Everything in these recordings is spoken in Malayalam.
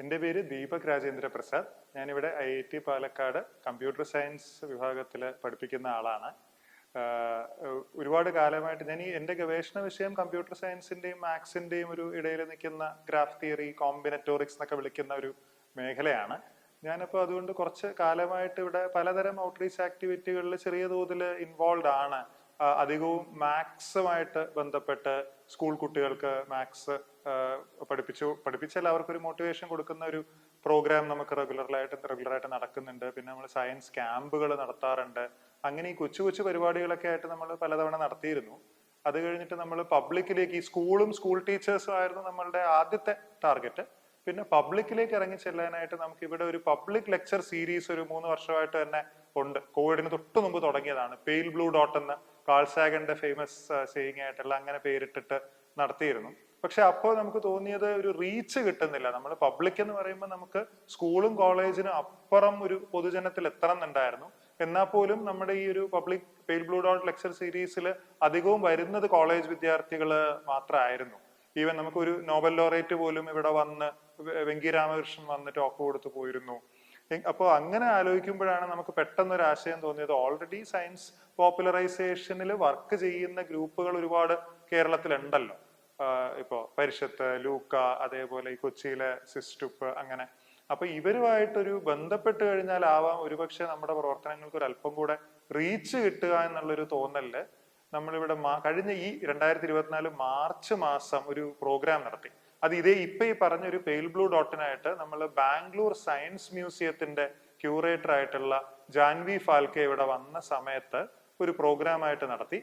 എന്റെ പേര് ദീപക് രാജേന്ദ്ര പ്രസാദ് ഞാനിവിടെ I I T Palakkad computer science വിഭാഗത്തിൽ പഠിപ്പിക്കുന്ന ആളാണ്. ഒരുപാട് കാലമായിട്ട് ഞാൻ ഈ എന്റെ ഗവേഷണ വിഷയം കമ്പ്യൂട്ടർ സയൻസിന്റെയും മാത്സിന്റെയും ഒരു ഇടയിൽ നിൽക്കുന്ന ഗ്രാഫ് തിയറി കോമ്പിനറ്റോറിക്സ് എന്നൊക്കെ വിളിക്കുന്ന ഒരു മേഖലയാണ്. ഞാനിപ്പോൾ അതുകൊണ്ട് കുറച്ച് കാലമായിട്ട് ഇവിടെ പലതരം ഔട്ട്റീച്ച് ആക്ടിവിറ്റികളിൽ ചെറിയ തോതിൽ ഇൻവോൾവ് ആണ്. അധികവും മാത്സുമായിട്ട് ബന്ധപ്പെട്ട് സ്കൂൾ കുട്ടികൾക്ക് മാത്സ് പഠിപ്പിച്ചു. പഠിപ്പിച്ചാൽ എല്ലാവർക്കും ഒരു മോട്ടിവേഷൻ കൊടുക്കുന്ന ഒരു പ്രോഗ്രാം നമുക്ക് റെഗുലറായിട്ട് റെഗുലറായിട്ട് നടക്കുന്നുണ്ട്. പിന്നെ നമ്മൾ സയൻസ് ക്യാമ്പുകൾ നടത്താറുണ്ട്. അങ്ങനെ ഈ കൊച്ചു കൊച്ചു പരിപാടികളൊക്കെ ആയിട്ട് നമ്മൾ പലതവണ നടത്തിയിരുന്നു. അത് കഴിഞ്ഞിട്ട് നമ്മൾ പബ്ലിക്കിലേക്ക് ഈ സ്കൂളും സ്കൂൾ ടീച്ചേഴ്സും ആയിരുന്നു നമ്മളുടെ ആദ്യത്തെ ടാർഗറ്റ് പിന്നെ പബ്ലിക്കിലേക്ക് ഇറങ്ങി ചെല്ലാനായിട്ട് നമുക്ക് ഇവിടെ ഒരു പബ്ലിക് ലെക്ചർ സീരീസ് ഒരു മൂന്ന് വർഷമായിട്ട് തന്നെ ഉണ്ട്. കോവിഡിന് തൊട്ട് മുമ്പ് തുടങ്ങിയതാണ്. പെയിൽ ബ്ലൂ ഡോട്ട് എന്ന് കാൾസാഗന്റെ ഫേമസ് സേയിങ് ആയിട്ടുള്ള അങ്ങനെ പേരിട്ടിട്ട് നടത്തിയിരുന്നു. പക്ഷെ അപ്പോൾ നമുക്ക് തോന്നിയത് ഒരു റീച്ച് കിട്ടുന്നില്ല. നമ്മൾ പബ്ലിക് എന്ന് പറയുമ്പോൾ നമുക്ക് സ്കൂളും കോളേജിനും അപ്പുറം ഒരു പൊതുജനത്തിൽ എത്തണം എന്നുണ്ടായിരുന്നു. എന്നാൽ പോലും നമ്മുടെ ഈ ഒരു public pale blue dot lecture സീരീസിൽ അധികവും വരുന്നത് കോളേജ് വിദ്യാർത്ഥികൾ മാത്രമായിരുന്നു ഈവൻ നമുക്കൊരു നോബൽ ലോറേറ്റ് പോലും ഇവിടെ വന്ന് വെങ്കി രാമകൃഷ്ണൻ വന്ന് ടോക്ക് കൊടുത്തു പോയിരുന്നു. അപ്പോൾ അങ്ങനെ ആലോചിക്കുമ്പോഴാണ് നമുക്ക് പെട്ടെന്ന് ഒരു ആശയം തോന്നിയത്. ഓൾറെഡി സയൻസ് പോപ്പുലറൈസേഷനിൽ വർക്ക് ചെയ്യുന്ന ഗ്രൂപ്പുകൾ ഒരുപാട് കേരളത്തിലുണ്ടല്ലോ. ഇപ്പോൾ ഇപ്പോ പരിഷത്ത് ലൂക്ക അതേപോലെ ഈ കൊച്ചിയിലെ സിസ്റ്റുപ്പ് അങ്ങനെ. അപ്പൊ ഇവരുമായിട്ടൊരു ബന്ധപ്പെട്ട് കഴിഞ്ഞാൽ ആവാം ഒരുപക്ഷെ നമ്മുടെ പ്രവർത്തനങ്ങൾക്ക് ഒരു അല്പം കൂടെ റീച്ച് കിട്ടുക എന്നുള്ളൊരു തോന്നൽ നമ്മളിവിടെ കഴിഞ്ഞ ഈ രണ്ടായിരത്തി ഇരുപത്തിനാല് മാർച്ച് മാസം ഒരു പ്രോഗ്രാം നടത്തി. അത് ഇതേ ഇപ്പൊ ഈ പറഞ്ഞ ഒരു പെയിൽ ബ്ലൂ ഡോട്ടിനായിട്ട് നമ്മൾ ബാംഗ്ലൂർ സയൻസ് മ്യൂസിയത്തിന്റെ ക്യൂറേറ്റർ ആയിട്ടുള്ള ജാൻവി ഫാൽക്കെ ഇവിടെ വന്ന സമയത്ത് ഒരു പ്രോഗ്രാം ആയിട്ട് നടത്തി.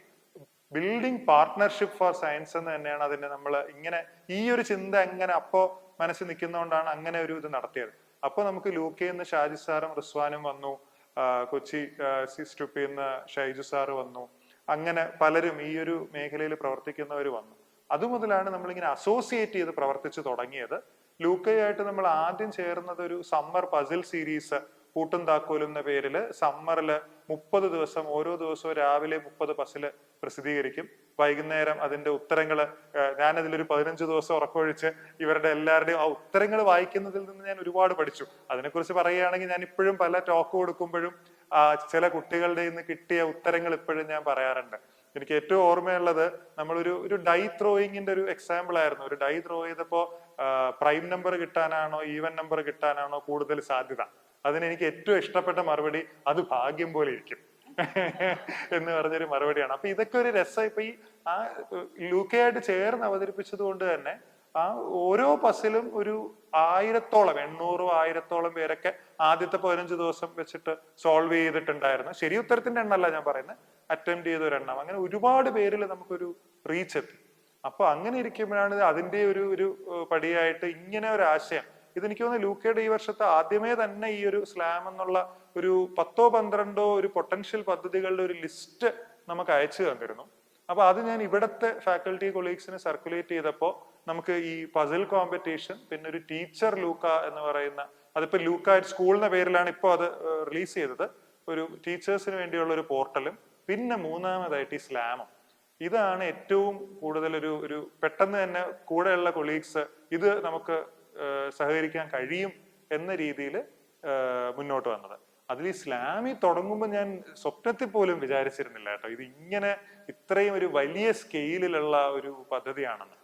ബിൽഡിംഗ് പാർട്ട്ണർഷിപ്പ് ഫോർ സയൻസ് എന്ന് തന്നെയാണ് അതിന്റെ നമ്മൾ ഇങ്ങനെ ഈ ഒരു ചിന്ത എങ്ങനെ അപ്പോ മനസ്സിൽ നിൽക്കുന്നതുകൊണ്ടാണ് അങ്ങനെ ഒരു ഇത് നടത്തിയത്. അപ്പൊ നമുക്ക് ലൂക്കയിൽ നിന്ന് ഷാജി സാറും റിസ്വാനും വന്നു. കൊച്ചി സിസ്റ്റുപ്പിന്ന് ഷൈജു സാറ് വന്നു. അങ്ങനെ പലരും ഈ ഒരു മേഖലയിൽ പ്രവർത്തിക്കുന്നവർ വന്നു. അതുമുതലാണ് നമ്മളിങ്ങനെ അസോസിയേറ്റ് ചെയ്ത് പ്രവർത്തിച്ചു തുടങ്ങിയത്. ലൂക്കയായിട്ട് നമ്മൾ ആദ്യം ചേർന്നത് ഒരു സമ്മർ പസിൽ സീരീസ് കൂട്ടും താക്കോലും എന്ന പേരിൽ സമ്മറിൽ മുപ്പത് ദിവസം ഓരോ ദിവസവും രാവിലെ മുപ്പത് പസിൽ പ്രസിദ്ധീകരിക്കും. വൈകുന്നേരം അതിന്റെ ഉത്തരങ്ങൾ ഞാനതിലൊരു പതിനഞ്ച് ദിവസം ഉറക്കമൊഴിച്ച് ഇവരുടെ എല്ലാവരുടെയും ആ ഉത്തരങ്ങൾ വായിക്കുന്നതിൽ നിന്ന് ഞാൻ ഒരുപാട് പഠിച്ചു. അതിനെക്കുറിച്ച് പറയുകയാണെങ്കിൽ ഞാൻ ഇപ്പോഴും പല ടോക്ക് കൊടുക്കുമ്പോഴും ചില കുട്ടികളുടെ നിന്ന് കിട്ടിയ ഉത്തരങ്ങൾ ഇപ്പോഴും ഞാൻ പറയാറുണ്ട്. എനിക്ക് ഏറ്റവും ഓർമ്മയുള്ളത് നമ്മളൊരു ഒരു ഡൈ ത്രോയിങ്ങിന്റെ ഒരു എക്സാമ്പിൾ ആയിരുന്നു. ഒരു ഡൈ ത്രോ ചെയ്തപ്പോ പ്രൈം നമ്പർ കിട്ടാനാണോ ഈവൻ നമ്പർ കിട്ടാനാണോ കൂടുതൽ സാധ്യത? അതിനെനിക്ക് ഏറ്റവും ഇഷ്ടപ്പെട്ട മറുപടി അത് ഭാഗ്യം പോലെ ഇരിക്കും എന്ന് പറഞ്ഞൊരു മറുപടിയാണ്. അപ്പൊ ഇതൊക്കെ ഒരു രസം. ഇപ്പൊ ഈ ആ ലൂക്കയായിട്ട് ചേർന്ന് അവതരിപ്പിച്ചത് കൊണ്ട് തന്നെ ആ ഓരോ പസിലും ഒരു ആയിരത്തോളം എണ്ണൂറോ ആയിരത്തോളം പേരൊക്കെ ആദ്യത്തെ പതിനഞ്ച് ദിവസം വെച്ചിട്ട് സോൾവ് ചെയ്തിട്ടുണ്ടായിരുന്നു. ശരി ഉത്തരത്തിന്റെ എണ്ണല്ല ഞാൻ പറയുന്നത്. അറ്റംപ്റ്റ് ചെയ്ത ഒരു എണ്ണം. അങ്ങനെ ഒരുപാട് പേരിൽ നമുക്കൊരു റീച്ച് എത്തി. അപ്പൊ അങ്ങനെ ഇരിക്കുമ്പോഴാണ് അതിന്റെ ഒരു ഒരു പടിയായിട്ട് ഇങ്ങനെ ഒരു ആശയം. ഇതെനിക്ക് തോന്നുന്നു ലൂക്കയുടെ ഈ വർഷത്തെ ആദ്യമേ തന്നെ ഈ ഒരു സ്ലാം എന്നുള്ള ഒരു പത്തോ പന്ത്രണ്ടോ ഒരു പൊട്ടൻഷ്യൽ പദ്ധതികളുടെ ഒരു ലിസ്റ്റ് നമുക്ക് അയച്ചു തന്നിരുന്നു. അപ്പൊ അത് ഞാൻ ഇവിടത്തെ ഫാക്കൽറ്റി കൊളീഗ്സിന് സർക്കുലേറ്റ് ചെയ്തപ്പോൾ നമുക്ക് ഈ പസിൽ കോമ്പറ്റീഷൻ പിന്നെ ഒരു ടീച്ചർ ലൂക്ക എന്ന് പറയുന്ന അതിപ്പോ ലൂക്കായിട്ട് സ്കൂൾ എന്ന പേരിലാണ് ഇപ്പോൾ അത് റിലീസ് ചെയ്തത്. ഒരു ടീച്ചേഴ്സിന് വേണ്ടിയുള്ള ഒരു പോർട്ടലും പിന്നെ മൂന്നാമതായിട്ട് ഈ സ്ലാമും. ഇതാണ് ഏറ്റവും കൂടുതൽ ഒരു ഒരു പെട്ടെന്ന് തന്നെ കൂടെയുള്ള കൊളീഗ്സ് ഇത് നമുക്ക് സഹകരിക്കാൻ കഴിയും എന്ന രീതിയിൽ മുന്നോട്ട് വന്നത്. അതിൽ ഈ സ്ലാമി തുടങ്ങുമ്പോൾ ഞാൻ സ്വപ്നത്തിൽ പോലും വിചാരിച്ചിരുന്നില്ല കേട്ടോ. ഇത് ഇങ്ങനെ ഇത്രയും ഒരു വലിയ സ്കെയിലിലുള്ള ഒരു പദ്ധതിയാണെന്ന്.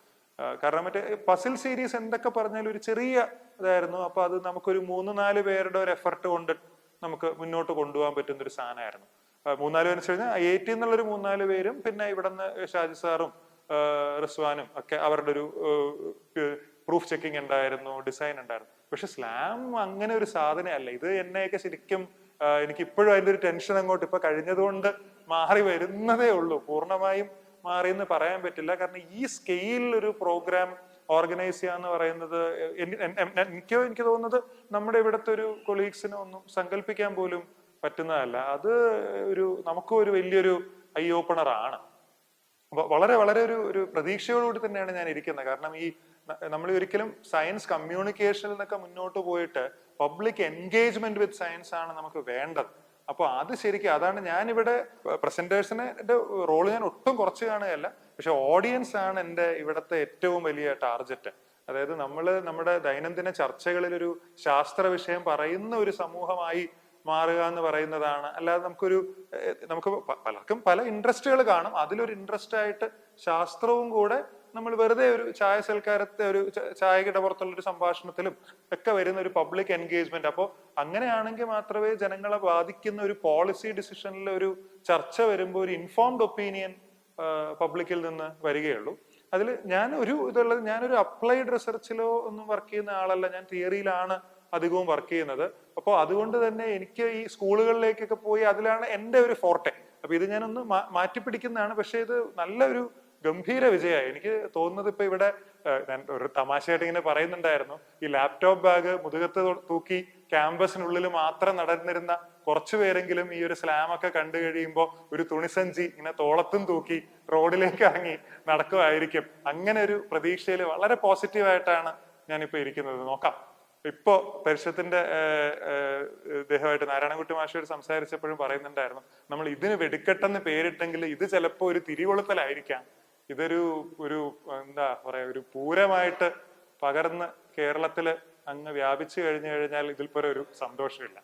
കാരണം മറ്റേ പസിൽ സീരീസ് എന്തൊക്കെ പറഞ്ഞാലും ഒരു ചെറിയ ഇതായിരുന്നു. അപ്പൊ അത് നമുക്കൊരു മൂന്ന് നാല് പേരുടെ ഒരു എഫർട്ട് കൊണ്ട് നമുക്ക് മുന്നോട്ട് കൊണ്ടുപോകാൻ പറ്റുന്ന ഒരു സാധനമായിരുന്നു. മൂന്നാൽ പേര് വെച്ച് കഴിഞ്ഞാൽ എയ്റ്റി എന്നുള്ളൊരു മൂന്നാൽ പേരും പിന്നെ ഇവിടുന്ന് ഷാജി സാറും റിസ്വാനും ഒക്കെ അവരുടെ ഒരു പ്രൂഫ് ചെക്കിംഗ് ഉണ്ടായിരുന്നു ഡിസൈൻ ഉണ്ടായിരുന്നു. പക്ഷെ സ്ലാം അങ്ങനെ ഒരു സാധനമല്ല ഇത് എന്നെയൊക്കെ ശരിക്കും എനിക്കിപ്പോഴും അതിന്റെ ഒരു ടെൻഷൻ അങ്ങോട്ട് ഇപ്പൊ കഴിഞ്ഞതുകൊണ്ട് മാറി വരുന്നതേ ഉള്ളൂ. പൂർണമായും മാറി എന്ന് പറയാൻ പറ്റില്ല. കാരണം ഈ സ്കെയിലിൽ ഒരു പ്രോഗ്രാം ഓർഗനൈസ് ചെയ്യുക എന്ന് പറയുന്നത് എനിക്കോ എനിക്ക് തോന്നുന്നത് നമ്മുടെ ഇവിടുത്തെ ഒരു കൊളീഗ്സിനെ ഒന്നും സങ്കല്പിക്കാൻ പോലും പറ്റുന്നതല്ല. അത് ഒരു നമുക്കും ഒരു വലിയൊരു ഐ ഓപ്പണർ ആണ്. വളരെ വളരെ ഒരു ഒരു പ്രതീക്ഷയോടുകൂടി തന്നെയാണ് ഞാൻ ഇരിക്കുന്നത്. കാരണം ഈ നമ്മൾ ഒരിക്കലും സയൻസ് കമ്മ്യൂണിക്കേഷനിൽ നിന്നൊക്കെ മുന്നോട്ട് പോയിട്ട് പബ്ലിക് എൻഗേജ്മെന്റ് വിത്ത് സയൻസ് ആണ് നമുക്ക് വേണ്ടത്. അപ്പോൾ അത് ശരിക്കും അതാണ് ഞാനിവിടെ പ്രസന്റേഷനെ റോൾ ഞാൻ ഒട്ടും കുറച്ച് കാണുകയല്ല. പക്ഷെ ഓഡിയൻസ് ആണ് എന്റെ ഇവിടുത്തെ ഏറ്റവും വലിയ ടാർജറ്റ് അതായത് നമ്മൾ നമ്മുടെ ദൈനംദിന ചർച്ചകളിൽ ഒരു ശാസ്ത്ര വിഷയം പറയുന്ന ഒരു സമൂഹമായി മാറുക എന്ന് പറയുന്നതാണ്. അല്ലാതെ നമുക്കൊരു നമുക്ക് പലർക്കും പല ഇൻട്രസ്റ്റുകൾ കാണും. അതിലൊരു ഇൻട്രസ്റ്റ് ആയിട്ട് ശാസ്ത്രവും കൂടെ നമ്മൾ വെറുതെ ഒരു ചായ സൽക്കാരത്തെ ഒരു ചായ ചായയുടെ പുറത്തുള്ള ഒരു സംഭാഷണത്തിലും ഒക്കെ വരുന്ന ഒരു പബ്ലിക് എൻഗേജ്മെന്റ് അപ്പോൾ അങ്ങനെയാണെങ്കിൽ മാത്രമേ ജനങ്ങളെ ബാധിക്കുന്ന ഒരു പോളിസി ഡിസിഷനിൽ ഒരു ചർച്ച വരുമ്പോൾ ഒരു ഇൻഫോംഡ് ഒപ്പീനിയൻ പബ്ലിക്കിൽ നിന്ന് വരികയുള്ളൂ. അതിൽ ഞാൻ ഒരു ഇതുള്ളത് ഞാനൊരു അപ്ലൈഡ് റിസർച്ചിലോ ഒന്നും വർക്ക് ചെയ്യുന്ന ആളല്ല. ഞാൻ തിയറിയിലാണ് അധികവും വർക്ക് ചെയ്യുന്നത്. അപ്പോൾ അതുകൊണ്ട് തന്നെ എനിക്ക് ഈ സ്കൂളുകളിലേക്കൊക്കെ പോയി അതിലാണ് എന്റെ ഒരു ഫോർട്ടെ അപ്പൊ ഇത് ഞാനൊന്ന് മാറ്റി മാറ്റിപ്പിടിക്കുന്നതാണ്. പക്ഷെ ഇത് നല്ലൊരു ഗംഭീര വിജയമായി. എനിക്ക് തോന്നുന്നത് ഇപ്പൊ ഇവിടെ ഞാൻ ഒരു തമാശയായിട്ട് ഇങ്ങനെ പറയുന്നുണ്ടായിരുന്നു. ഈ ലാപ്ടോപ്പ് ബാഗ് മുതുകത്ത് തൂക്കി ക്യാമ്പസിനുള്ളിൽ മാത്രം നടന്നിരുന്ന കുറച്ചു പേരെങ്കിലും ഈ ഒരു സ്ലാം ഒക്കെ കണ്ടു കഴിയുമ്പോൾ ഒരു തുണിസഞ്ചി ഇങ്ങനെ തോളത്തും തൂക്കി റോഡിലേക്ക് ഇറങ്ങി നടക്കുമായിരിക്കും അങ്ങനെ ഒരു പ്രതീക്ഷയിൽ വളരെ പോസിറ്റീവായിട്ടാണ് ഞാനിപ്പോ ഇരിക്കുന്നത്. നോക്കാം. ഇപ്പോ പരിഷത്തിന്റെ ഇദ്ദേഹമായിട്ട് നാരായണൻകുട്ടി മാഷയോട് സംസാരിച്ചപ്പോഴും പറയുന്നുണ്ടായിരുന്നു നമ്മൾ ഇതിന് വെടിക്കെട്ടെന്ന് പേരിട്ടെങ്കിൽ ഇത് ചിലപ്പോൾ ഒരു തിരികൊളുത്തലായിരിക്കാം. ഇതൊരു ഒരു എന്താ പറയാ ഒരു പൂരമായിട്ട് പകർന്ന് കേരളത്തിൽ അങ്ങ് വ്യാപിച്ചു കഴിഞ്ഞു കഴിഞ്ഞാൽ ഇതിൽ ഒരു സന്തോഷമില്ല.